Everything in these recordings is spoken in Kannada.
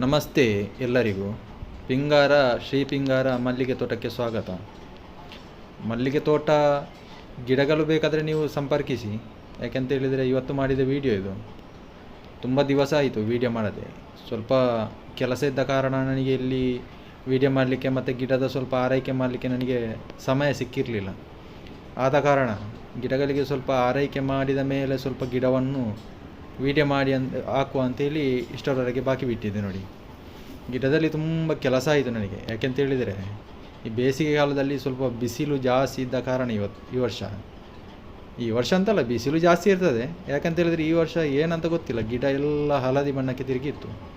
ನಮಸ್ತೆ ಎಲ್ಲರಿಗೂ. ಪಿಂಗಾರ, ಶ್ರೀ ಪಿಂಗಾರ ಮಲ್ಲಿಗೆ ತೋಟಕ್ಕೆ ಸ್ವಾಗತ. ಮಲ್ಲಿಗೆ ತೋಟ ಗಿಡಗಳು ಬೇಕಾದರೆ ನೀವು ಸಂಪರ್ಕಿಸಿ. ಯಾಕೆಂತ ಹೇಳಿದರೆ ಇವತ್ತು ಮಾಡಿದ ವಿಡಿಯೋ ಇದು. ತುಂಬ ದಿವಸ ಆಯಿತು ವಿಡಿಯೋ ಮಾಡದೆ. ಸ್ವಲ್ಪ ಕೆಲಸ ಇದ್ದ ಕಾರಣ ನನಗೆ ಇಲ್ಲಿ ವಿಡಿಯೋ ಮಾಡಲಿಕ್ಕೆ ಮತ್ತು ಗಿಡದ ಸ್ವಲ್ಪ ಆರೈಕೆ ಮಾಡಲಿಕ್ಕೆ ನನಗೆ ಸಮಯ ಸಿಕ್ಕಿರಲಿಲ್ಲ. ಆದ ಕಾರಣ ಗಿಡಗಳಿಗೆ ಸ್ವಲ್ಪ ಆರೈಕೆ ಮಾಡಿದ ಮೇಲೆ ಸ್ವಲ್ಪ ಗಿಡವನ್ನು ವಿಡಿಯೋ ಮಾಡಿ ಅಂತ ಹಾಕುವ ಅಂತೇಳಿ ಇಷ್ಟರವರೆಗೆ ಬಾಕಿ ಬಿಟ್ಟಿದ್ದೆ ನೋಡಿ. ಗಿಡದಲ್ಲಿ ತುಂಬ ಕೆಲಸ ಆಯಿತು ನನಗೆ. ಯಾಕೆಂತ ಹೇಳಿದರೆ, ಈ ಬೇಸಿಗೆ ಕಾಲದಲ್ಲಿ ಸ್ವಲ್ಪ ಬಿಸಿಲು ಜಾಸ್ತಿ ಇದ್ದ ಕಾರಣ ಇವತ್ತು ಈ ವರ್ಷ. ಈ ವರ್ಷ ಅಂತಲ್ಲ, ಬಿಸಿಲು ಜಾಸ್ತಿ ಇರ್ತದೆ. ಯಾಕಂತ ಹೇಳಿದರೆ ಈ ವರ್ಷ ಏನಂತ ಗೊತ್ತಿಲ್ಲ. ಗಿಡ ಎಲ್ಲ ಹಳದಿ ಬಣ್ಣಕ್ಕೆ ತಿರುಗಿತ್ತು.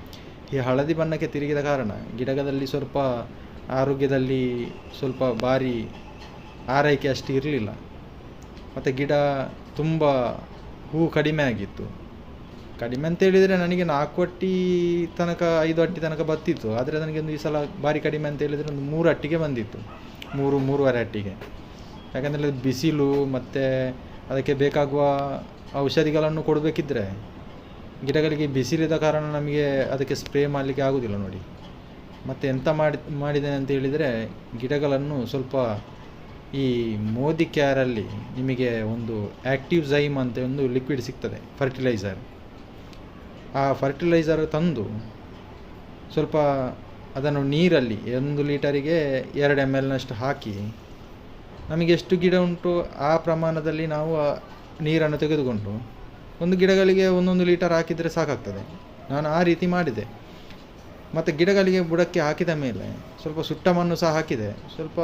ಈ ಹಳದಿ ಬಣ್ಣಕ್ಕೆ ತಿರುಗಿದ ಕಾರಣ ಗಿಡದಲ್ಲಿ ಸ್ವಲ್ಪ ಆರೋಗ್ಯದಲ್ಲಿ ಸ್ವಲ್ಪ ಭಾರಿ ಆರೈಕೆ ಅಷ್ಟು ಇರಲಿಲ್ಲ. ಮತ್ತು ಗಿಡ ತುಂಬ ಹೂ ಕಡಿಮೆ ಆಗಿತ್ತು. ಕಡಿಮೆ ಅಂತ ಹೇಳಿದರೆ ನನಗೆ ನಾಲ್ಕು ಅಟ್ಟಿ ತನಕ, ಐದು ಅಟ್ಟಿ ತನಕ ಬತ್ತಿತ್ತು ಆದರೆ ನನಗೆ ಒಂದು ಈ ಸಲ ಭಾರಿ ಕಡಿಮೆ ಅಂತ ಹೇಳಿದರೆ ಒಂದು ಮೂರು ಅಟ್ಟಿಗೆ ಬಂದಿತ್ತು. ಮೂರು, ಮೂರುವರೆ ಅಟ್ಟಿಗೆ. ಯಾಕಂದರೆ ಬಿಸಿಲು ಮತ್ತು ಅದಕ್ಕೆ ಬೇಕಾಗುವ ಔಷಧಿಗಳನ್ನು ಕೊಡಬೇಕಿದ್ರೆ ಗಿಡಗಳಿಗೆ ಬಿಸಿಲಿದ ಕಾರಣ ನಮಗೆ ಅದಕ್ಕೆ ಸ್ಪ್ರೇ ಮಾಡಲಿಕ್ಕೆ ಆಗೋದಿಲ್ಲ ನೋಡಿ. ಮತ್ತು ಎಂತ ಮಾಡಿ ಮಾಡಿದ್ದೇನೆ ಅಂತ ಹೇಳಿದರೆ ಗಿಡಗಳನ್ನು ಸ್ವಲ್ಪ ಈ ಮೋದಿ ಕ್ಯಾರಲ್ಲಿ ನಿಮಗೆ ಒಂದು ಆ್ಯಕ್ಟಿವ್ ಝೈಮ್ ಅಂತ ಒಂದು ಲಿಕ್ವಿಡ್ ಸಿಗ್ತದೆ ಫರ್ಟಿಲೈಸರ್ ಆ ಫರ್ಟಿಲೈಸರ್ ತಂದು ಸ್ವಲ್ಪ ಅದನ್ನು ನೀರಲ್ಲಿ ಒಂದು ಲೀಟರಿಗೆ ಎರಡು ಎಂ ಎಲ್ನಷ್ಟು ಹಾಕಿ ನಮಗೆ ಎಷ್ಟು ಗಿಡ ಉಂಟು ಆ ಪ್ರಮಾಣದಲ್ಲಿ ನಾವು ನೀರನ್ನು ತೆಗೆದುಕೊಂಡು ಒಂದು ಗಿಡಗಳಿಗೆ ಒಂದೊಂದು ಲೀಟರ್ ಹಾಕಿದರೆ ಸಾಕಾಗ್ತದೆ. ನಾನು ಆ ರೀತಿ ಮಾಡಿದೆ. ಮತ್ತು ಗಿಡಗಳಿಗೆ ಬುಡಕ್ಕೆ ಹಾಕಿದ ಮೇಲೆ ಸ್ವಲ್ಪ ಸುಟ್ಟ ಮಣ್ಣು ಸಹ ಹಾಕಿದೆ. ಸ್ವಲ್ಪ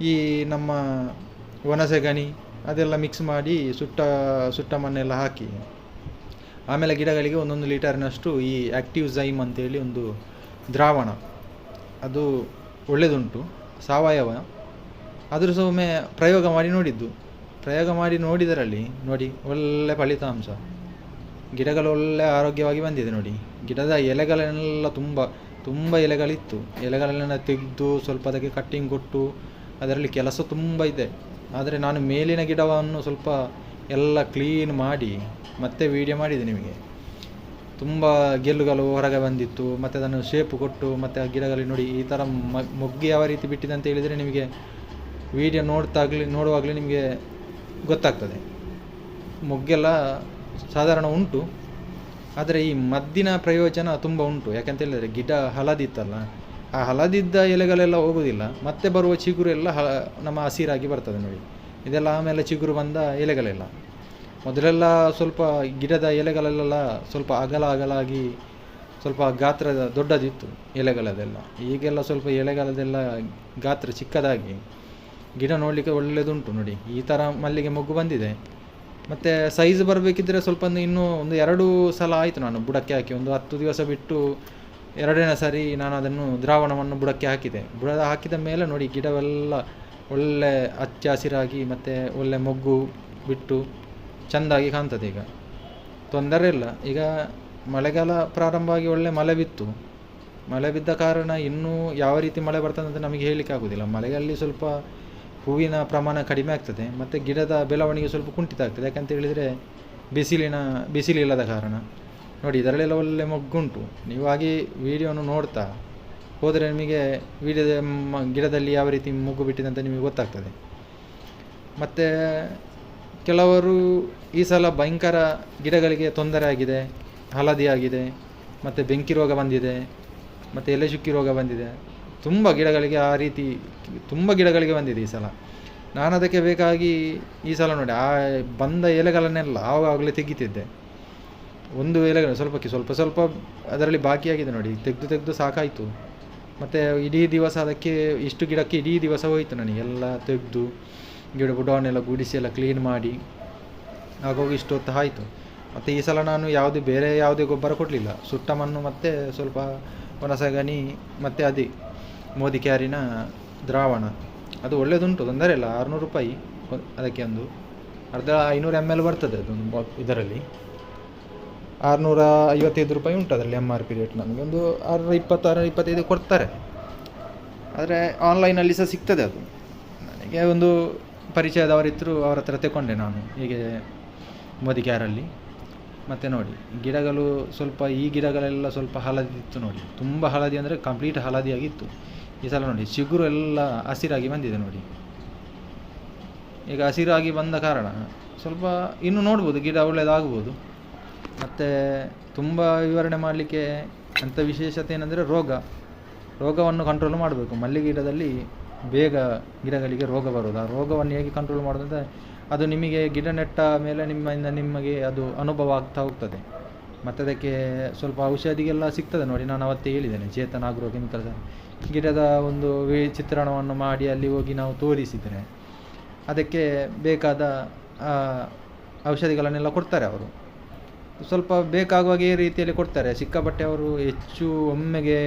ಈ ನಮ್ಮ ಒಣಸೆಗಣಿ ಅದೆಲ್ಲ ಮಿಕ್ಸ್ ಮಾಡಿ ಸುಟ್ಟ ಸುಟ್ಟ ಮಣ್ಣೆಲ್ಲ ಹಾಕಿ ಆಮೇಲೆ ಗಿಡಗಳಿಗೆ ಒಂದೊಂದು ಲೀಟರ್ನಷ್ಟು ಈ ಆ್ಯಕ್ಟಿವ್ ಝೈಮ್ ಅಂತೇಳಿ ಒಂದು ದ್ರಾವಣ. ಅದು ಒಳ್ಳೆಯದುಂಟು ಸಾವಯವ. ಆದರೂ ಸಹ ಒಮ್ಮೆ ಪ್ರಯೋಗ ಮಾಡಿ ನೋಡಿದ್ದು. ಪ್ರಯೋಗ ಮಾಡಿ ನೋಡಿದರಲ್ಲಿ, ನೋಡಿ, ಒಳ್ಳೆ ಫಲಿತಾಂಶ. ಗಿಡಗಳು ಒಳ್ಳೆ ಆರೋಗ್ಯವಾಗಿ ಬಂದಿದೆ ನೋಡಿ. ಗಿಡದ ಎಲೆಗಳನ್ನೆಲ್ಲ ತುಂಬ ತುಂಬ ಎಲೆಗಳಿತ್ತು. ಎಲೆಗಳನ್ನೆಲ್ಲ ತೆಗೆದು ಸ್ವಲ್ಪ ಅದಕ್ಕೆ ಕಟ್ಟಿಂಗ್ ಕೊಟ್ಟು ಅದರಲ್ಲಿ ಕೆಲಸ ತುಂಬ ಇದೆ. ಆದರೆ ನಾನು ಮೇಲಿನ ಗಿಡವನ್ನು ಸ್ವಲ್ಪ ಎಲ್ಲ ಕ್ಲೀನ್ ಮಾಡಿ ಮತ್ತೆ ವಿಡಿಯೋ ಮಾಡಿದೆ ನಿಮಗೆ. ತುಂಬ ಗೆಲ್ಲುಗಳು ಹೊರಗೆ ಬಂದಿತ್ತು, ಮತ್ತು ಅದನ್ನು ಶೇಪು ಕೊಟ್ಟು, ಮತ್ತು ಆ ಗಿಡಗಳಲ್ಲಿ ನೋಡಿ, ಈ ಥರ ಮೊಗ್ಗು ಯಾವ ರೀತಿ ಬಿಟ್ಟಿದೆ ಅಂತ ಹೇಳಿದರೆ ನಿಮಗೆ ವಿಡಿಯೋ ನೋಡ್ತಾಗಲಿ, ನೋಡುವಾಗಲೇ ನಿಮಗೆ ಗೊತ್ತಾಗ್ತದೆ. ಮೊಗ್ಗೆಲ್ಲ ಸಾಧಾರಣ ಉಂಟು, ಆದರೆ ಈ ಮದ್ದಿನ ಪ್ರಯೋಜನ ತುಂಬ ಉಂಟು. ಯಾಕಂತ ಹೇಳಿದರೆ ಗಿಡ ಹಳದಿತ್ತಲ್ಲ, ಆ ಹಳದಿದ್ದ ಎಲೆಗಳೆಲ್ಲ ಹೋಗೋದಿಲ್ಲ, ಮತ್ತೆ ಬರುವ ಚಿಗುರು ಎಲ್ಲ ಹ, ನಮ್ಮ ಹಸಿರಾಗಿ ಬರ್ತದೆ ನೋಡಿ. ಇದೆಲ್ಲ ಆಮೇಲೆ ಚಿಗುರು ಬಂದ ಎಲೆಗಳೆಲ್ಲ. ಮೊದಲೆಲ್ಲ ಸ್ವಲ್ಪ ಗಿಡದ ಎಲೆಗಳಲ್ಲೆಲ್ಲ ಸ್ವಲ್ಪ ಅಗಲ ಅಗಲಾಗಿ ಸ್ವಲ್ಪ ಗಾತ್ರದ ದೊಡ್ಡದಿತ್ತು ಎಲೆಗಳದೆಲ್ಲ. ಈಗೆಲ್ಲ ಸ್ವಲ್ಪ ಎಲೆಗಳದೆಲ್ಲ ಗಾತ್ರ ಚಿಕ್ಕದಾಗಿ. ಗಿಡ ನೋಡಲಿಕ್ಕೆ ಒಳ್ಳೆಯದುಂಟು ನೋಡಿ. ಈ ಥರ ಮಲ್ಲಿಗೆ ಮೊಗ್ಗು ಬಂದಿದೆ. ಮತ್ತು ಸೈಜ್ ಬರಬೇಕಿದ್ರೆ ಸ್ವಲ್ಪ ಒಂದು ಇನ್ನೂ ಒಂದು ಎರಡು ಸಲ ಆಯಿತು ನಾನು ಬುಡಕ್ಕೆ ಹಾಕಿ. ಒಂದು ಹತ್ತು ದಿವಸ ಬಿಟ್ಟು ಎರಡನೇ ಸಾರಿ ನಾನು ಅದನ್ನು ದ್ರಾವಣವನ್ನು ಬುಡಕ್ಕೆ ಹಾಕಿದೆ. ಬುಡ ಹಾಕಿದ ಮೇಲೆ ನೋಡಿ ಗಿಡವೆಲ್ಲ ಒಳ್ಳೆ ಹಚ್ಚ ಹಸಿರಾಗಿ ಮತ್ತು ಒಳ್ಳೆ ಮೊಗ್ಗು ಬಿಟ್ಟು ಚೆಂದಾಗಿ ಕಾಣ್ತದೆ ಈಗ. ತೊಂದರೆ ಇಲ್ಲ. ಈಗ ಮಳೆಗಾಲ ಪ್ರಾರಂಭ ಆಗಿ ಒಳ್ಳೆ ಮಳೆ ಬಿತ್ತು. ಮಳೆ ಬಿದ್ದ ಕಾರಣ ಇನ್ನೂ ಯಾವ ರೀತಿ ಮಳೆ ಬರ್ತದೆ ಅಂತ ನಮಗೆ ಹೇಳಲಿಕ್ಕೆ ಆಗೋದಿಲ್ಲ. ಮಳೆಯಲ್ಲಿ ಸ್ವಲ್ಪ ಹೂವಿನ ಪ್ರಮಾಣ ಕಡಿಮೆ ಆಗ್ತದೆ. ಮತ್ತು ಗಿಡದ ಬೆಳವಣಿಗೆ ಸ್ವಲ್ಪ ಕುಂಠಿತ ಆಗ್ತದೆ. ಯಾಕಂತ ಹೇಳಿದರೆ ಬಿಸಿಲಿನ ಬಿಸಿಲಿಲ್ಲದ ಕಾರಣ. ನೋಡಿ, ಇದರಲ್ಲೆಲ್ಲ ಒಳ್ಳೆ ಮೊಗ್ಗುಂಟು. ನೀವು ಹಾಗೆ ವಿಡಿಯೋನು ನೋಡ್ತಾ ಹೋದರೆ ನಿಮಗೆ ವಿಡಿಯೋದ ಗಿಡದಲ್ಲಿ ಯಾವ ರೀತಿ ಮೊಗ್ಗು ಬಿಟ್ಟಿದೆ ಅಂತ ನಿಮಗೆ ಗೊತ್ತಾಗ್ತದೆ. ಮತ್ತು ಕೆಲವರು ಈ ಸಲ ಭಯಂಕರ ಗಿಡಗಳಿಗೆ ತೊಂದರೆ ಆಗಿದೆ, ಹಳದಿ ಆಗಿದೆ, ಮತ್ತು ಬೆಂಕಿ ರೋಗ ಬಂದಿದೆ, ಮತ್ತು ಎಲೆ ಚುಕ್ಕಿ ರೋಗ ಬಂದಿದೆ. ತುಂಬ ಗಿಡಗಳಿಗೆ ಆ ರೀತಿ, ತುಂಬ ಗಿಡಗಳಿಗೆ ಬಂದಿದೆ ಈ ಸಲ. ನಾನು ಅದಕ್ಕೆ ಬೇಕಾಗಿ ಈ ಸಲ ನೋಡಿ, ಆ ಬಂದ ಎಲೆಗಳನ್ನೆಲ್ಲ ಆವಾಗಲೇ ತೆಗಿತಿದ್ದೆ. ಒಂದು ಎಲೆಗಳು ಸ್ವಲ್ಪಕ್ಕೆ ಸ್ವಲ್ಪ ಸ್ವಲ್ಪ ಅದರಲ್ಲಿ ಬಾಕಿಯಾಗಿದೆ ನೋಡಿ, ತೆಗೆದು ತೆಗೆದು ಸಾಕಾಯಿತು. ಮತ್ತು ಇಡೀ ದಿವಸ ಅದಕ್ಕೆ ಇಷ್ಟು ಗಿಡಕ್ಕೆ ಇಡೀ ದಿವಸ ಹೋಯಿತು ನನಗೆ, ಎಲ್ಲ ತೆಗೆದು. ಗಿಡ ಬುಡವನ್ನೆಲ್ಲ ಗುಡಿಸಿ ಎಲ್ಲ ಕ್ಲೀನ್ ಮಾಡಿ. ಆಗೋಗಿ ಇಷ್ಟೊತ್ತು ಆಯಿತು. ಮತ್ತು ಈ ಸಲ ನಾನು ಯಾವುದೇ ಬೇರೆ ಯಾವುದೇ ಗೊಬ್ಬರ ಕೊಡಲಿಲ್ಲ. ಸುಟ್ಟ ಮಣ್ಣು ಮತ್ತು ಸ್ವಲ್ಪ ಒಣಸಗಣಿ ಮತ್ತು ಅದೇ ಮೋದಿ ಕ್ಯಾರಿನ ದ್ರಾವಣ. ಅದು ಒಳ್ಳೆಯದುಂಟು ತೊಂದರೆ ಇಲ್ಲ. ಆರುನೂರು ರೂಪಾಯಿ ಅದಕ್ಕೆ ಒಂದು. ಅರ್ಧ ಐನೂರು ಎಂ ಎಲ್ ಬರ್ತದೆ ಅದೊಂದು ಇದರಲ್ಲಿ. ಆರುನೂರ ಐವತ್ತೈದು ರೂಪಾಯಿ ಉಂಟು ಅದರಲ್ಲಿ ಎಂ ಆರ್ ಪಿ ರೇಟ್ ನನಗೆ. ಒಂದು ಆರುನೂರ ಇಪ್ಪತ್ತಾರು ಇಪ್ಪತ್ತೈದು ಕೊಡ್ತಾರೆ. ಆದರೆ ಆನ್ಲೈನಲ್ಲಿ ಸಹ ಸಿಗ್ತದೆ ಅದು. ನನಗೆ ಒಂದು ಪರಿಚಯದವರಿದ್ದರು ಅವ್ರ ಹತ್ರ ತಗೊಂಡೆ ನಾನು, ಹೀಗೆ ಮೋದಿ ಕ್ಯಾರಲ್ಲಿ ಮತ್ತು ನೋಡಿ, ಗಿಡಗಳು ಸ್ವಲ್ಪ, ಈ ಗಿಡಗಳೆಲ್ಲ ಸ್ವಲ್ಪ ಹಳದಿ ಇತ್ತು ನೋಡಿ. ತುಂಬ ಹಳದಿ ಅಂದರೆ ಕಂಪ್ಲೀಟ್ ಹಳದಿಯಾಗಿತ್ತು. ಈ ಸಲ ನೋಡಿ, ಚಿಗುರು ಎಲ್ಲ ಹಸಿರಾಗಿ ಬಂದಿದೆ ನೋಡಿ. ಈಗ ಹಸಿರಾಗಿ ಬಂದ ಕಾರಣ ಸ್ವಲ್ಪ ಇನ್ನು ನೋಡ್ಬೋದು, ಗಿಡ ಒಳ್ಳೆಯದಾಗ್ಬೋದು ಮತ್ತು ತುಂಬ ವಿವರಣೆ ಮಾಡಲಿಕ್ಕೆ ಅಂಥ ವಿಶೇಷತೆ ಏನಂದರೆ ರೋಗ. ರೋಗವನ್ನು ಕಂಟ್ರೋಲ್ ಮಾಡಬೇಕು. ಮಲ್ಲಿಗೆ ಗಿಡದಲ್ಲಿ ಬೇಗ ಗಿಡಗಳಿಗೆ ರೋಗ ಬರೋದು ಆ ರೋಗವನ್ನು ಹೇಗೆ ಕಂಟ್ರೋಲ್ ಮಾಡೋದಂದರೆ ಅದು ನಿಮಗೆ ಗಿಡ ನೆಟ್ಟ ಮೇಲೆ ನಿಮ್ಮಿಂದ ನಿಮಗೆ ಅದು ಅನುಭವ ಆಗ್ತಾ ಹೋಗ್ತದೆ. ಮತ್ತು ಅದಕ್ಕೆ ಸ್ವಲ್ಪ ಔಷಧಿಗೆಲ್ಲ ಸಿಗ್ತದೆ ನೋಡಿ, ನಾನು ಅವತ್ತೇ ಹೇಳಿದ್ದೇನೆ, ಚೇತನ ಆಗ್ರೋ ಕೆಮಿಕಲ್ಸ್ ಗಿಡದ ಒಂದು ಚಿತ್ರಣವನ್ನು ಮಾಡಿ ಅಲ್ಲಿ ಹೋಗಿ ನಾವು ತೋರಿಸಿದರೆ ಅದಕ್ಕೆ ಬೇಕಾದ ಔಷಧಿಗಳನ್ನೆಲ್ಲ ಕೊಡ್ತಾರೆ ಅವರು. ಸ್ವಲ್ಪ ಬೇಕಾಗುವಾಗ ಈ ರೀತಿಯಲ್ಲಿ ಕೊಡ್ತಾರೆ. ಸಿಕ್ಕಾಪಟ್ಟೆ ಅವರು ಹೆಚ್ಚು ಒಮ್ಮೆಗೆ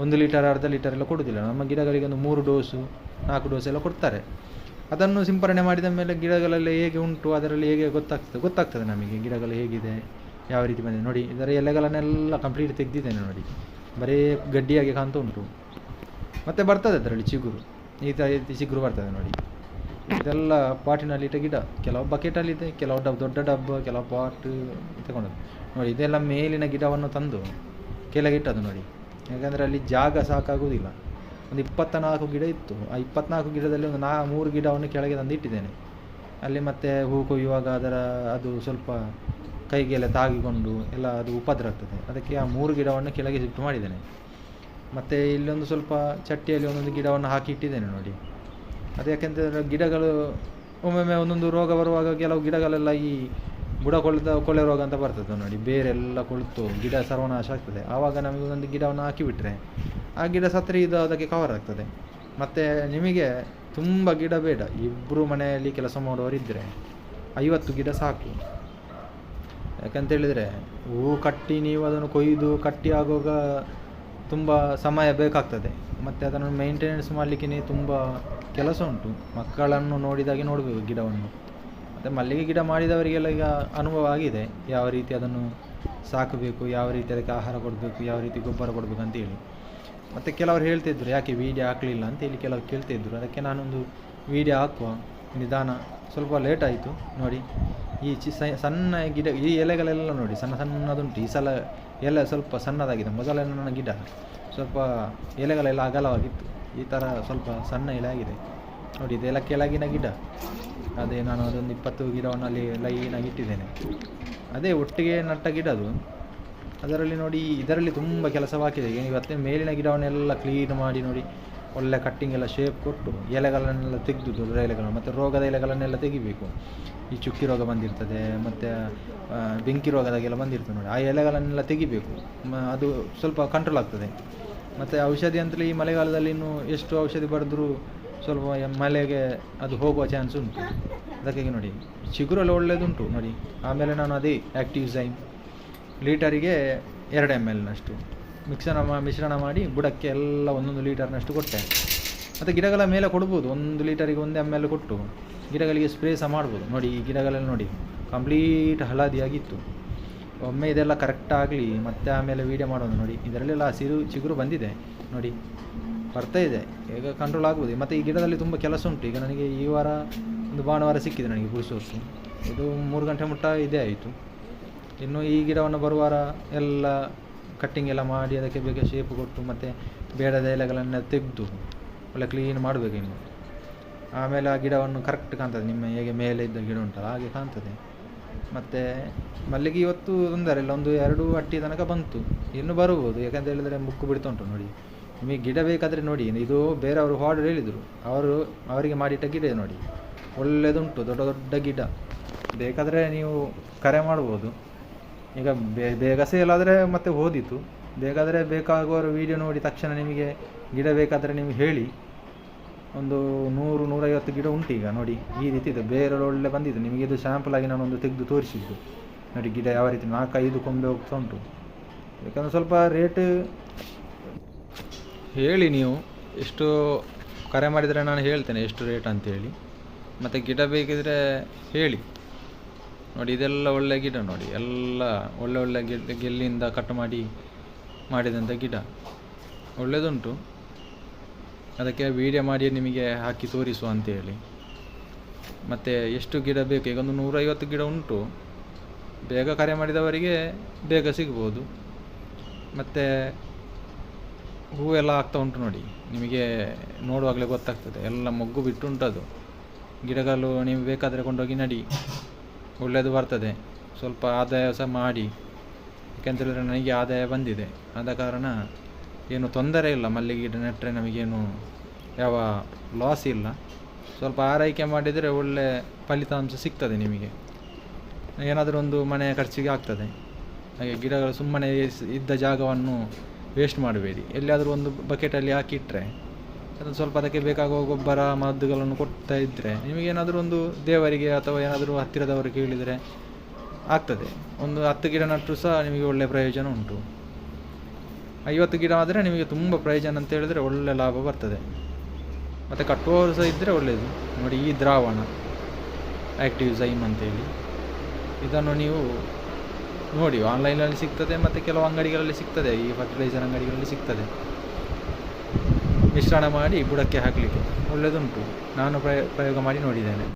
ಒಂದು ಲೀಟರ್, ಅರ್ಧ ಲೀಟರ್ ಎಲ್ಲ ಕೊಡೋದಿಲ್ಲ ನಮ್ಮ ಗಿಡಗಳಿಗೆ ಒಂದು ಮೂರು ಡೋಸು ನಾಲ್ಕು ಡೋಸ್ ಎಲ್ಲ ಕೊಡ್ತಾರೆ. ಅದನ್ನು ಸಿಂಪರಣೆ ಮಾಡಿದ ಮೇಲೆ ಗಿಡಗಳೆಲ್ಲ ಹೇಗೆ ಉಂಟು, ಅದರಲ್ಲಿ ಹೇಗೆ ಗೊತ್ತಾಗ್ತದೆ? ಗೊತ್ತಾಗ್ತದೆ ನಮಗೆ ಗಿಡಗಳು ಹೇಗಿದೆ, ಯಾವ ರೀತಿ ಬಂದಿದೆ. ನೋಡಿ, ಇದರ ಎಲೆಗಳನ್ನೆಲ್ಲ ಕಂಪ್ಲೀಟ್ ತೆಗೆದಿದ್ದೇನೆ ನೋಡಿ. ಬರೀ ಗಡ್ಡಿಯಾಗಿ ಕಾಣ್ತಾ ಉಂಟು. ಮತ್ತೆ ಬರ್ತದೆ ಅದರಲ್ಲಿ ಚಿಗುರು. ಈ ಥರ ರೀತಿ ಚಿಗುರು ಬರ್ತದೆ ನೋಡಿ. ಇದೆಲ್ಲ ಪಾಟಿನಲ್ಲಿಟ್ಟ ಗಿಡ. ಕೆಲವು ಬಕೆಟಲ್ಲಿದೆ, ಕೆಲವು ಡಬ್, ದೊಡ್ಡ ಡಬ್ಬ ಕೆಲವು ಪಾಟ್ ತಗೊಂಡದ್ದು. ನೋಡಿ, ಇದೆಲ್ಲ ಮೇಲಿನ ಗಿಡವನ್ನು ತಂದು ಕೆಳಗೆ ಕೆಳಗಿಟ್ಟದ್ದು ನೋಡಿ. ಯಾಕಂದರೆ ಅಲ್ಲಿ ಜಾಗ ಸಾಕಾಗುವುದಿಲ್ಲ. ಒಂದು ಇಪ್ಪತ್ತ ನಾಲ್ಕು ಗಿಡ ಇತ್ತು. ಆ ಇಪ್ಪತ್ನಾಲ್ಕು ಗಿಡದಲ್ಲಿ ಒಂದು ನಾ ಮೂರು ಗಿಡವನ್ನು ಕೆಳಗೆ ತಂದು ಇಟ್ಟಿದ್ದೇನೆ ಅಲ್ಲಿ ಮತ್ತೆ ಹೂ ಕೊಯ್ಯುವಾಗ ಅದರ ಅದು ಸ್ವಲ್ಪ ಕೈಗೆಲ್ಲ ತಾಗಿಕೊಂಡು ಎಲ್ಲ ಅದು ಉಪದ್ರ ಆಗ್ತದೆ. ಅದಕ್ಕೆ ಆ ಮೂರು ಗಿಡವನ್ನು ಕೆಳಗೆ ಶಿಫ್ಟ್ ಮಾಡಿದ್ದೇನೆ. ಮತ್ತು ಇಲ್ಲೊಂದು ಸ್ವಲ್ಪ ಚಟ್ಟಿಯಲ್ಲಿ ಒಂದೊಂದು ಗಿಡವನ್ನು ಹಾಕಿ ಇಟ್ಟಿದ್ದೇನೆ ನೋಡಿ. ಅದು ಯಾಕೆಂತಂದರೆ ಗಿಡಗಳು ಒಮ್ಮೊಮ್ಮೆ ಒಂದೊಂದು ರೋಗ ಬರುವಾಗ ಕೆಲವು ಗಿಡಗಳೆಲ್ಲ ಈ ಬುಡ ಕೊಳೆತ, ಕೊಳೆ ರೋಗ ಅಂತ ಬರ್ತದೆ ನೋಡಿ. ಬೇರೆಲ್ಲ ಕೊಳೆತು, ಗಿಡ ಸರ್ವನಾಶ ಆಗ್ತದೆ. ಆವಾಗ ನಮಗೆ ಒಂದು ಗಿಡವನ್ನು ಹಾಕಿಬಿಟ್ರೆ ಆ ಗಿಡ ಸತ್ತರೆ ಇದು ಅದಕ್ಕೆ ಕವರ್ ಆಗ್ತದೆ. ಮತ್ತು ನಿಮಗೆ ತುಂಬ ಗಿಡ ಬೇಡ. ಇಬ್ಬರು ಮನೆಯಲ್ಲಿ ಕೆಲಸ ಮಾಡುವವರಿದ್ದರೆ ಐವತ್ತು ಗಿಡ ಸಾಕು. ಯಾಕಂತೇಳಿದರೆ ಹೂ ಕಟ್ಟಿ ನೀವು ಅದನ್ನು ಕೊಯ್ದು ಕಟ್ಟಿ ಆಗುವಾಗ ತುಂಬ ಸಮಯ ಬೇಕಾಗ್ತದೆ. ಮತ್ತು ಅದನ್ನು ಮೇಂಟೆನೆನ್ಸ್ ಮಾಡಲಿಕ್ಕೆ ತುಂಬ ಕೆಲಸ ಉಂಟು. ಮಕ್ಕಳನ್ನು ನೋಡಿದಾಗೆ ನೋಡಬೇಕು ಗಿಡವನ್ನು. ಮತ್ತು ಮಲ್ಲಿಗೆ ಗಿಡ ಮಾಡಿದವರಿಗೆಲ್ಲ ಈಗ ಅನುಭವ ಆಗಿದೆ. ಯಾವ ರೀತಿ ಅದನ್ನು ಸಾಕಬೇಕು, ಯಾವ ರೀತಿ ಅದಕ್ಕೆ ಆಹಾರ ಕೊಡಬೇಕು, ಯಾವ ರೀತಿ ಗೊಬ್ಬರ ಕೊಡಬೇಕು ಅಂತೇಳಿ ಮತ್ತು ಕೆಲವರು ಹೇಳ್ತಿದ್ರು, ಯಾಕೆ ವೀಡಿಯೋ ಹಾಕಲಿಲ್ಲ? ಅಂತೇಳಿ ಕೆಲವರು ಕೇಳ್ತಿದ್ರು. ಅದಕ್ಕೆ ನಾನೊಂದು ವೀಡಿಯೋ ಹಾಕುವ ನಿಧಾನ. ಸ್ವಲ್ಪ ಲೇಟ್ ಆಯಿತು. ನೋಡಿ, ಈ ಚಿ ಸಣ್ಣ ಗಿಡ, ಈ ಎಲೆಗಳೆಲ್ಲ ನೋಡಿ, ಸಣ್ಣ ಸಣ್ಣದುಂಟು. ಈ ಸಲ ಎಲೆ ಸ್ವಲ್ಪ ಸಣ್ಣದಾಗಿದೆ. ಮೊದಲ ನನ್ನ ಗಿಡ ಸ್ವಲ್ಪ ಎಲೆಗಳೆಲ್ಲ ಅಗಲವಾಗಿತ್ತು. ಈ ಥರ ಸ್ವಲ್ಪ ಸಣ್ಣ ಎಲೆ ಆಗಿದೆ. ನೋಡಿ, ಇದೆಲ್ಲ ಕೆಳಗಿನ ಗಿಡ. ಅದೇ ನಾನು ಅದೊಂದು ಇಪ್ಪತ್ತು ಗಿಡವನ್ನು ಅಲ್ಲಿ ಲೈನಾಗಿ ಇಟ್ಟಿದ್ದೇನೆ. ಅದೇ ಒಟ್ಟಿಗೆ ನಟ್ಟ ಗಿಡ ಅದು ಅದರಲ್ಲಿ ನೋಡಿ, ಇದರಲ್ಲಿ ತುಂಬ ಕೆಲಸ ಬಾಕಿದೆ ಈಗ ಇವತ್ತೇ ಮೇಲಿನ ಗಿಡವನ್ನೆಲ್ಲ ಕ್ಲೀನ್ ಮಾಡಿ ನೋಡಿ, ಒಳ್ಳೆ ಕಟ್ಟಿಂಗ್ ಎಲ್ಲ ಶೇಪ್ ಕೊಟ್ಟು ಎಲೆಗಳನ್ನೆಲ್ಲ ತೆಗೆದು ದೊಡ್ಡ ಎಲೆಗಳನ್ನು ಮತ್ತು ರೋಗದ ಎಲೆಗಳನ್ನೆಲ್ಲ ತೆಗಿಬೇಕು. ಈ ಚುಕ್ಕಿ ರೋಗ ಬಂದಿರ್ತದೆ, ಮತ್ತು ಬೆಂಕಿ ರೋಗದಾಗೆಲ್ಲ ಬಂದಿರ್ತದೆ ನೋಡಿ, ಆ ಎಲೆಗಳನ್ನೆಲ್ಲ ತೆಗಿಬೇಕು. ಅದು ಸ್ವಲ್ಪ ಕಂಟ್ರೋಲ್ ಆಗ್ತದೆ. ಮತ್ತು ಔಷಧಿ ಅಂತಲೇ ಈ ಮಳೆಗಾಲದಲ್ಲಿ ಇನ್ನೂ ಎಷ್ಟು ಔಷಧಿ ಬರೆದ್ರೂ ಸ್ವಲ್ಪ ಮಳೆಗೆ ಅದು ಹೋಗುವ ಚಾನ್ಸ್ ಉಂಟು. ಅದಕ್ಕಾಗಿ ನೋಡಿ, ಚಿಗುರೆಲ್ಲ ಒಳ್ಳೆಯದುಂಟು ನೋಡಿ. ಆಮೇಲೆ ನಾನು ಅದೇ ಆ್ಯಕ್ಟಿವ್ ಝೈಮ್ ಲೀಟರಿಗೆ ಎರಡು ಎಂ ಎಲ್ನಷ್ಟು ಮಿಕ್ಸನ ಮಿಶ್ರಣ ಮಾಡಿ ಬುಡಕ್ಕೆ ಎಲ್ಲ ಒಂದೊಂದು ಲೀಟರ್ನಷ್ಟು ಕೊಟ್ಟೆ. ಮತ್ತು ಗಿಡಗಳ ಮೇಲೆ ಕೊಡ್ಬೋದು. ಒಂದು ಲೀಟರಿಗೆ ಒಂದು ಎಂ ಎಲ್ ಕೊಟ್ಟು ಗಿಡಗಳಿಗೆ ಸ್ಪ್ರೇ ಸಹ ಮಾಡ್ಬೋದು. ನೋಡಿ, ಈ ಗಿಡಗಳೆಲ್ಲ ನೋಡಿ ಕಂಪ್ಲೀಟ್ ಹಳದಿಯಾಗಿತ್ತು. ಒಮ್ಮೆ ಇದೆಲ್ಲ ಕರೆಕ್ಟ್ ಆಗಲಿ, ಮತ್ತೆ ಆಮೇಲೆ ವೀಡಿಯೋ ಮಾಡೋದು ನೋಡಿ. ಇದರಲ್ಲೆಲ್ಲ ಹಸಿರು ಚಿಗುರು ಬಂದಿದೆ. ನೋಡಿ. ಬರ್ತಾ ಇದೆ. ಈಗ ಕಂಟ್ರೋಲ್ ಆಗ್ಬೋದು. ಮತ್ತು ಈ ಗಿಡದಲ್ಲಿ ತುಂಬ ಕೆಲಸ ಉಂಟು. ಈಗ ನನಗೆ ಈ ವಾರ ಒಂದು ಭಾನುವಾರ ಸಿಕ್ಕಿದೆ ನನಗೆ ಪುರುಷೋತ್ತು ಇದು ಮೂರು ಗಂಟೆ ಮುಟ್ಟ ಇದೇ ಆಯಿತು. ಇನ್ನು ಈ ಗಿಡವನ್ನು ಬರುವಾರ ಎಲ್ಲ ಕಟ್ಟಿಂಗ್ ಎಲ್ಲ ಮಾಡಿ ಅದಕ್ಕೆ ಬೇಗ ಶೇಪ್ ಕೊಟ್ಟು ಮತ್ತು ಬೇಡದ ಎಲೆಗಳನ್ನು ತೆಗೆದು ಒಳ್ಳೆ ಕ್ಲೀನ್ ಮಾಡಬೇಕು ಇನ್ನು. ಆಮೇಲೆ ಆ ಗಿಡವನ್ನು ಕರೆಕ್ಟ್ ಕಾಣ್ತದೆ. ನಿಮ್ಮ ಹೇಗೆ ಮೇಲೆ ಇದ್ದ ಗಿಡ ಉಂಟಲ್ಲ ಹಾಗೆ ಕಾಣ್ತದೆ. ಮತ್ತು ಮಲ್ಲಿಗೆ ಇವತ್ತು ತೊಂದರೆ ಇಲ್ಲ. ಒಂದು ಎರಡು ಅಟ್ಟಿ ತನಕ ಬಂತು. ಇನ್ನು ಬರ್ಬೋದು ಯಾಕಂತ ಹೇಳಿದರೆ ಮುಕ್ಕು ಬಿಡ್ತಾ ಉಂಟು ನೋಡಿ. ನಿಮಗೆ ಗಿಡ ಬೇಕಾದರೆ ನೋಡಿ, ಇದು ಬೇರೆಯವರು ಹಾರ್ಡರ್ ಹೇಳಿದರು. ಅವರು ಅವರಿಗೆ ಮಾಡಿಟ್ಟ ಗಿಡ ನೋಡಿ. ಒಳ್ಳೆಯದುಂಟು ದೊಡ್ಡ ದೊಡ್ಡ ಗಿಡ. ಬೇಕಾದರೆ ನೀವು ಕರೆ ಮಾಡ್ಬೋದು. ಈಗ ಬೇಗ ಸೇಲ್ ಆದರೆ ಮತ್ತೆ ಓದಿತು ಬೇಕಾದರೆ ಬೇಕಾಗುವವರು ವೀಡಿಯೋ ನೋಡಿ ತಕ್ಷಣ ನಿಮಗೆ ಗಿಡ ಬೇಕಾದರೆ ನಿಮಗೆ ಹೇಳಿ. ಒಂದು ನೂರು, ನೂರೈವತ್ತು ಗಿಡ ಉಂಟು ಈಗ, ನೋಡಿ. ಈ ರೀತಿ ಇದೆ. ಬೇರೆ ಒಳ್ಳೆ ಬಂದಿದೆ ನಿಮಗೆ ಇದು ಸ್ಯಾಂಪಲ್ ಆಗಿ ಒಂದು ತೆಗೆದು ತೋರಿಸಿದ್ದು. ನೋಡಿ, ಗಿಡ ಯಾವ ರೀತಿ ನಾಲ್ಕೈದು ಕೊಂಬೆ ಹೋಗ್ತಾ ಉಂಟು. ಯಾಕಂದರೆ ಸ್ವಲ್ಪ ರೇಟ್ ಹೇಳಿ ನೀವು, ಎಷ್ಟು ಕರೆ ಮಾಡಿದರೆ ನಾನು ಹೇಳ್ತೇನೆ, ಎಷ್ಟು ರೇಟ್ ಅಂತೇಳಿ. ಮತ್ತು ಗಿಡ ಬೇಕಿದ್ರೆ ಹೇಳಿ. ನೋಡಿ, ಇದೆಲ್ಲ ಒಳ್ಳೆ ಗಿಡ ನೋಡಿ, ಎಲ್ಲ ಒಳ್ಳೆ ಒಳ್ಳೆ ಗಿಡ, ಗೆಲ್ಲಿಂದ ಕಟ್ ಮಾಡಿ ಮಾಡಿದಂಥ ಗಿಡ. ಒಳ್ಳೆಯದುಂಟು ಅದಕ್ಕೆ ವೀಡಿಯೋ ಮಾಡಿ ನಿಮಗೆ ಹಾಕಿ ತೋರಿಸುವ ಅಂತೇಳಿ. ಮತ್ತು ಎಷ್ಟು ಗಿಡ ಬೇಕು, ಈಗ ಒಂದು ನೂರೈವತ್ತು ಗಿಡ ಉಂಟು. ಬೇಗ ಕರೆ ಮಾಡಿದವರಿಗೆ ಬೇಗ ಸಿಗ್ಬೋದು. ಮತ್ತು ಹೂವೆಲ್ಲ ಆಗ್ತಾ ಉಂಟು ನೋಡಿ. ನಿಮಗೆ ನೋಡುವಾಗಲೇ ಗೊತ್ತಾಗ್ತದೆ. ಎಲ್ಲ ಮೊಗ್ಗು ಬಿಟ್ಟು ಉಂಟದು ಗಿಡಗಳು ನೀವು ಬೇಕಾದರೆ ಕೊಂಡೋಗಿ ನಡಿ. ಒಳ್ಳೆಯದು ಬರ್ತದೆ. ಸ್ವಲ್ಪ ಆದಾಯ ಸಹ ಮಾಡಿ. ಯಾಕೆಂತೇಳಿದ್ರೆ ನನಗೆ ಆದಾಯ ಬಂದಿದೆ. ಆದ ಕಾರಣ ಏನು ತೊಂದರೆ ಇಲ್ಲ. ಮಲ್ಲಿಗೆ ಗಿಡ ನೆಟ್ಟರೆ ನಮಗೇನು ಯಾವ ಲಾಸ್ ಇಲ್ಲ. ಸ್ವಲ್ಪ ಆರೈಕೆ ಮಾಡಿದರೆ ಒಳ್ಳೆ ಫಲಿತಾಂಶ ಸಿಗ್ತದೆ ನಿಮಗೆ. ಏನಾದರೂ ಒಂದು ಮನೆಯ ಖರ್ಚಿಗೆ ಆಗ್ತದೆ. ಹಾಗೆ ಗಿಡಗಳು ಸುಮ್ಮನೆ ಇದ್ದ ಜಾಗವನ್ನು ವೇಸ್ಟ್ ಮಾಡಬೇಡಿ. ಎಲ್ಲಿಯಾದರೂ ಒಂದು ಬಕೆಟಲ್ಲಿ ಹಾಕಿಟ್ರೆ, ಅದನ್ನು ಸ್ವಲ್ಪ ಅದಕ್ಕೆ ಬೇಕಾಗುವ ಗೊಬ್ಬರ, ಮದ್ದುಗಳನ್ನು ಕೊಡ್ತಾ ಇದ್ದರೆ ನಿಮಗೇನಾದರೂ ಒಂದು ದೇವರಿಗೆ ಅಥವಾ ಏನಾದರೂ ಹತ್ತಿರದವರು ಕೇಳಿದರೆ ಆಗ್ತದೆ. ಒಂದು ಹತ್ತು ಗಿಡ ನಟ್ಟರು ಸಹ ನಿಮಗೆ ಒಳ್ಳೆಯ ಪ್ರಯೋಜನ ಉಂಟು. ಐವತ್ತು ಗಿಡ ಆದರೆ ನಿಮಗೆ ತುಂಬ ಪ್ರಯೋಜನ ಅಂತ ಹೇಳಿದರೆ ಒಳ್ಳೆಯ ಲಾಭ ಬರ್ತದೆ. ಮತ್ತು ಕಟ್ಟುವವರು ಸಹ ಇದ್ದರೆ ಒಳ್ಳೆಯದು ನೋಡಿ ಈ ದ್ರಾವಣ ಆ್ಯಕ್ಟಿವ್ ಝೈಮ್ ಅಂತೇಳಿ. ಇದನ್ನು ನೀವು ನೋಡಿ ಆನ್ಲೈನಲ್ಲಿ ಸಿಗ್ತದೆ ಮತ್ತು ಕೆಲವು ಅಂಗಡಿಗಳಲ್ಲಿ ಸಿಗ್ತದೆ. ಈ ಫರ್ಟಿಲೈಸರ್ ಅಂಗಡಿಗಳಲ್ಲಿ ಸಿಗ್ತದೆ. ಮಿಶ್ರಣ ಮಾಡಿ ಬುಡಕ್ಕೆ ಹಾಕಲಿಕ್ಕೆ. ಒಳ್ಳೆಯದುಂಟು ನಾನು ಪ್ರಯ, ಪ್ರಯೋಗ ಮಾಡಿ ನೋಡಿದ್ದೇನೆ.